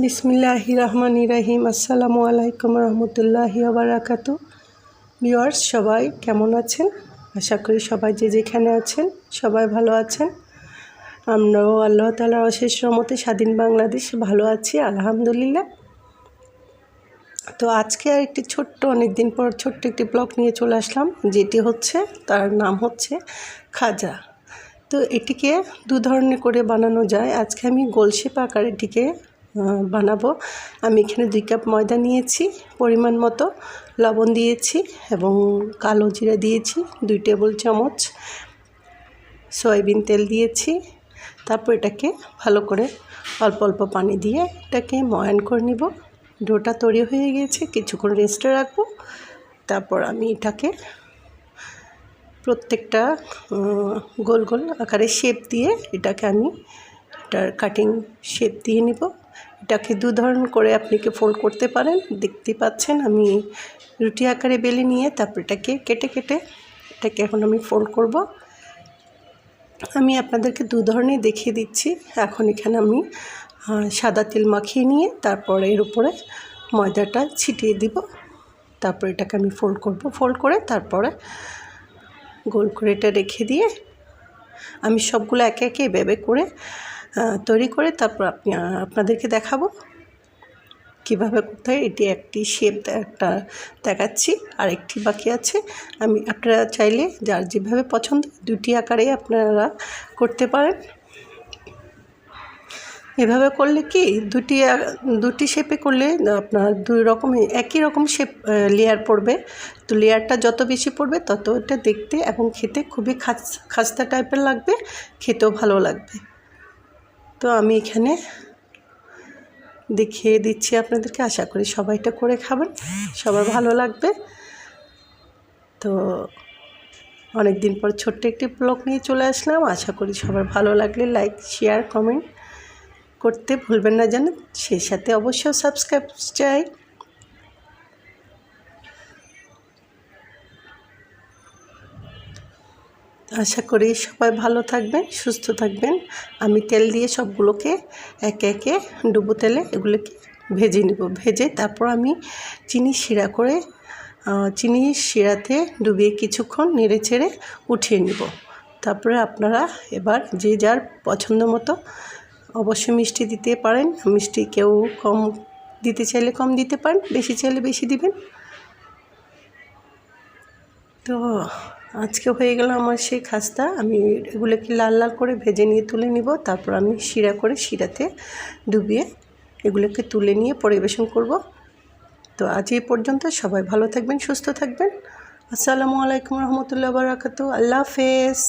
বিসমিল্লাহ রহমান রাহিম আসসালামু আলাইকুম রহমতুল্লাহি আবরাকাত ভিওয়ার্স সবাই কেমন আছেন? আশা করি সবাই যে যেখানে আছেন, সবাই ভালো আছেন। আমরাও আল্লাহ তালার অশেষ রহমতে স্বাধীন বাংলাদেশ ভালো আছি, আলহামদুলিল্লাহ। তো আজকে আর একটি ছোট্ট অনেক দিন পর ছোট্ট একটি ব্লগ নিয়ে চলে আসলাম, যেটি হচ্ছে, তার নাম হচ্ছে খাজা। তো এটিকে দু ধরনের করে বানানো যায়। আজকে আমি গোলশেপ আকারে এটিকে বানাবো। আমি এখানে দুই কাপ ময়দা নিয়েছি, পরিমাণ মতো লবণ দিয়েছি এবং কালো জিরা দিয়েছি, দুই টেবিল চামচ সয়াবিন তেল দিয়েছি। তারপর এটাকে ভালো করে অল্প অল্প পানি দিয়ে এটাকে ময়ান করে নিব। ডোটা তৈরি হয়ে গিয়েছে, কিছুক্ষণ রেস্টে রাখব। তারপর আমি এটাকে প্রত্যেকটা গোল গোল আকারে শেপ দিয়ে এটাকে আমি এটার কাটিং শেপ দিয়ে নিব। এটাকে দু ধরন করে আপনি কি ফোল্ড করতে পারেন। দেখতে পাচ্ছেন আমি রুটি আকারে বেলে নিয়ে তারপর এটাকে কেটে কেটে এটাকে এখন আমি ফোল্ড করব। আমি আপনাদেরকে দু ধরনের দেখিয়ে দিচ্ছি। এখন এখানে আমি সাদা তেল মাখিয়ে নিয়ে তারপরে এর উপরে ময়দাটা ছিটিয়ে দিব। তারপর এটাকে আমি ফোল্ড করব। ফোল্ড করে তারপরে গোল করে এটা রেখে দিয়ে আমি সবগুলো একে একে এভাবে করে তৈরি করে তারপর আপনি আপনাদেরকে দেখাবো কীভাবে কোথায় এটি একটি শেপ একটা দেখাচ্ছি। আর একটি বাকি আছে। আমি, আপনারা চাইলে যার যেভাবে পছন্দ দুটি আকারে আপনারা করতে পারেন। এভাবে করলে কি, দুটি দুটি শেপে করলে আপনার দুই রকম একই রকম শেপ লেয়ার পড়বে। তো লেয়ারটা যত বেশি পড়বে তত এটা দেখতে এবং খেতে খুবই খাস, খাস্তা টাইপের লাগবে, খেতেও ভালো লাগবে। তো আমি এখানে দেখিয়ে দিচ্ছি আপনাদেরকে। আশা করি সবাইটা করে খাবেন। সবার ভালো লাগবে। তো অনেক দিন পর ছোট্ট একটি ব্লগ নিয়ে চলে আসলাম। আশা করি সবার ভালো লাগলে লাইক, শেয়ার, কমেন্ট করতে ভুলবেন না যেন। সেই সাথে অবশ্যই সাবস্ক্রাইব চাই। আশা করি সবাই ভালো থাকবেন, সুস্থ থাকবেন। আমি তেল দিয়ে সবগুলোকে একে একে ডুবো তেলে এগুলোকে ভেজে নেব। ভেজে তারপর আমি চিনি শিরা করে চিনি শিরাতে ডুবিয়ে কিছুক্ষণ নেড়ে ছেড়ে উঠিয়ে নেব। তারপরে আপনারা এবার যে যার পছন্দ মতো, অবশ্যই মিষ্টি দিতে পারেন। মিষ্টি কেউ কম দিতে চাইলে কম দিতে পারেন, বেশি চাইলে বেশি দিবেন। তো আজকে হয়ে গেল আমার সেই খাস্তা। আমি এগুলোকে লাল লাল করে ভেজে নিয়ে তুলে নিব। তারপর আমি শিরা করে শিরাতে ডুবিয়ে এগুলোকে তুলে নিয়ে পরিবেশন করব। তো আজ এই পর্যন্ত সবাই ভালো থাকবেন, সুস্থ থাকবেন। আসসালামু আলাইকুম রহমতুল্লাহ বারাকাতু আল্লাহ হাফেজ।